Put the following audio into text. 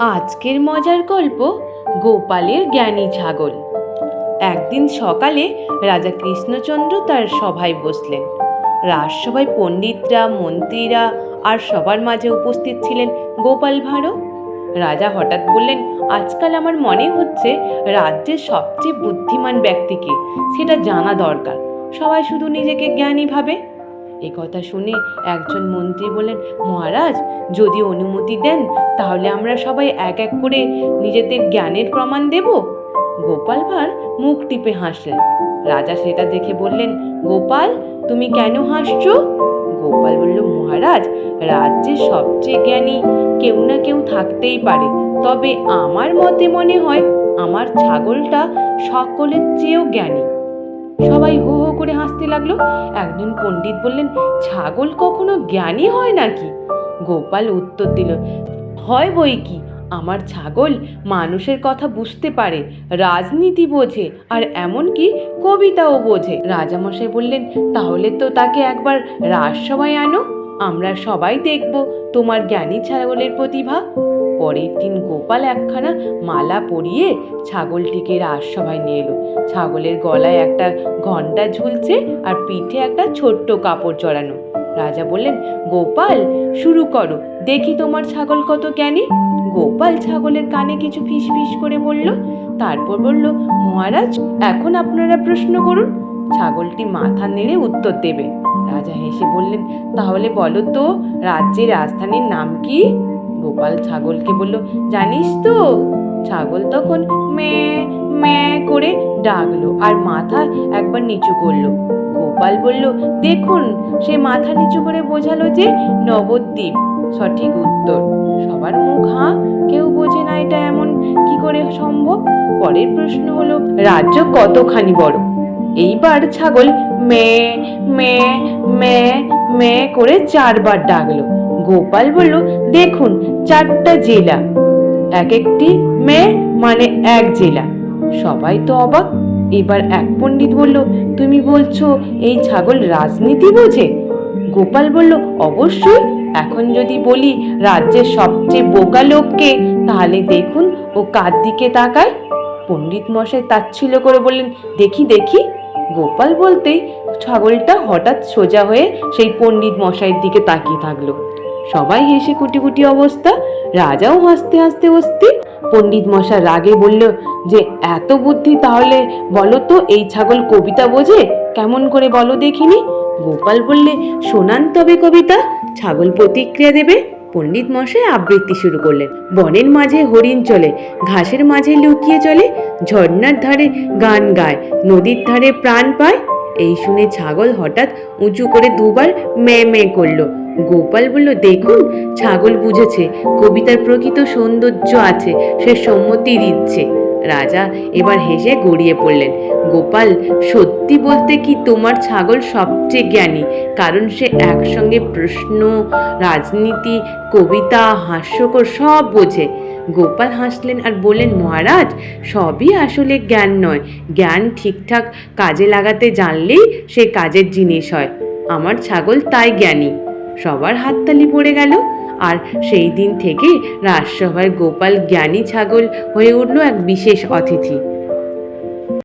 আজকের মজার গল্প গোপালের জ্ঞানী ছাগল। একদিন সকালে রাজা কৃষ্ণচন্দ্র তার সভায় বসলেন। রাজসভায় পণ্ডিতরা, মন্ত্রীরা আর সবার মাঝে উপস্থিত ছিলেন গোপাল ভাঁড়ও। রাজা হঠাৎ বললেন, আজকাল আমার মনে হচ্ছে রাজ্যের সবচেয়ে বুদ্ধিমান ব্যক্তিকে সেটা জানা দরকার। সবাই শুধু নিজেকে জ্ঞানী ভাবে? এ কথা শুনে একজন মন্ত্রী বললেন, মহারাজ, যদি অনুমতি দেন তাহলে আমরা সবাই এক এক করে নিজেদের জ্ঞানের প্রমাণ দেব? গোপাল ভাঁড় মুখ টিপে হাসলেন। রাজা সেটা দেখে বললেন, গোপাল, তুমি কেন হাসছো? গোপাল বলল, মহারাজ রাজ্যের সবচেয়ে জ্ঞানী কেউ না কেউ থাকতেই পারে। তবে আমার মতে মনে হয়, আমার ছাগলটা সকলের চেয়েও জ্ঞানী। সবাই হো হো করে হাসতে লাগল। একজন পণ্ডিত বললেন, ছাগল কখনো জ্ঞানী হয় নাকি? গোপাল উত্তর দিল হয় বই কি? আমার ছাগল মানুষের কথা বুঝতে পারে, রাজনীতি বোঝে আর এমনকি কবিতাও বোঝে। রাজামশাই বললেন, তাহলে তো তাকে একবার রাজসভায় আনো, আমরা সবাই দেখব তোমার জ্ঞানী ছাগলের প্রতিভা। পরের দিন গোপাল একখানা মালা পরিয়ে ছাগলটিকে রাজসভায় নিয়ে এলো। ছাগলের গলায় একটা ঘণ্টা ঝুলছে আর পিঠে একটা ছোট্ট কাপড় চড়ানো রাজা বললেন, গোপাল, শুরু করো। দেখি তোমার ছাগল কত জ্ঞানী? গোপাল ছাগলের কানে কিছু ফিস ফিস করে বলল, তারপর বলল, মহারাজ, এখন আপনারা প্রশ্ন করুন। ছাগলটি মাথা নেড়ে উত্তর দেবে। রাজা হেসে বললেন, তাহলে বলো তো, রাজ্যের রাজধানীর নাম কি? গোপাল ছাগলকে বলল, জানিস তো। ছাগল তখন, মে মে করে ডাকলো আর মাথা একবার নিচু করল। গোপাল বলল, দেখুন, সে মাথা নিচু করে বোঝালো যে নবদ্বীপ। সঠিক উত্তর। সবার মুখ, হাঁ? কেউ বোঝে না এটা এমন কি করে সম্ভব? পরের প্রশ্ন হলো, রাজ্য কতখানি বড়? এইবার ছাগল মে মে মে মে করে চারবার ডাকলো। গোপাল বলল, দেখুন, চারটা জেলা। এক একটি মে মানে এক জেলা। সবাই তো অবাক। এবার এক পণ্ডিত বলল, তুমি বলছো এই ছাগল রাজনীতি বোঝে? গোপাল বলল, অবশ্যই। এখন যদি বলি রাজ্যের সবচেয়ে বোকা লোককে, তাহলে দেখুন ও কার দিকে তাকায়। পণ্ডিত মশাই তাচ্ছিল করে বললেন, দেখি দেখি। গোপাল বলতেই ছাগলটা হঠাৎ সোজা হয়ে সেই পণ্ডিত মশাইয়ের দিকে তাকিয়ে থাকল। সবাই হেসে কুটি কুটি অবস্থা। রাজাও হাসতে হাসতে অস্থির। পণ্ডিত মশাই রাগে বলল, যে এত বুদ্ধি তাহলে বলো তো এই ছাগল কবিতা বোঝে? কেমন করে বলো দেখিনি? গোপাল বললে, শোনান তবে কবিতা, ছাগল প্রতিক্রিয়া দেবে। পণ্ডিত মশাই আবৃত্তি শুরু করলেন। বনের মাঝে হরিণ চলে, ঘাসের মাঝে লুকিয়ে চলে, ঝর্ণার ধারে গান গায়, নদীর ধারে প্রাণ পায়। এই শুনে ছাগল হঠাৎ উঁচু করে দুবার মে মে করল। গোপাল বলল, দেখুন, ছাগল বুঝেছে, কবিতার প্রকৃত সৌন্দর্য আছে, সে সম্মতি দিচ্ছে। রাজা এবার হেসে গড়িয়ে পড়লেন, গোপাল, সত্যি বলতে কি তোমার ছাগল সবচেয়ে জ্ঞানী? কারণ সে একসঙ্গে প্রশ্ন, রাজনীতি, কবিতা, হাস্যকর সব বোঝে। গোপাল হাসলেন আর বললেন, মহারাজ, সবই আসলে জ্ঞান নয়। জ্ঞান ঠিকঠাক কাজে লাগাতে জানলেই সে কাজের জিনিস হয়। আমার ছাগল তাই জ্ঞানী। সবার হাততালি পড়ে গেল। আর সেই দিন থেকে রাজসভায় গোপাল জ্ঞানী ছাগল হয়ে উঠল এক বিশেষ অতিথি।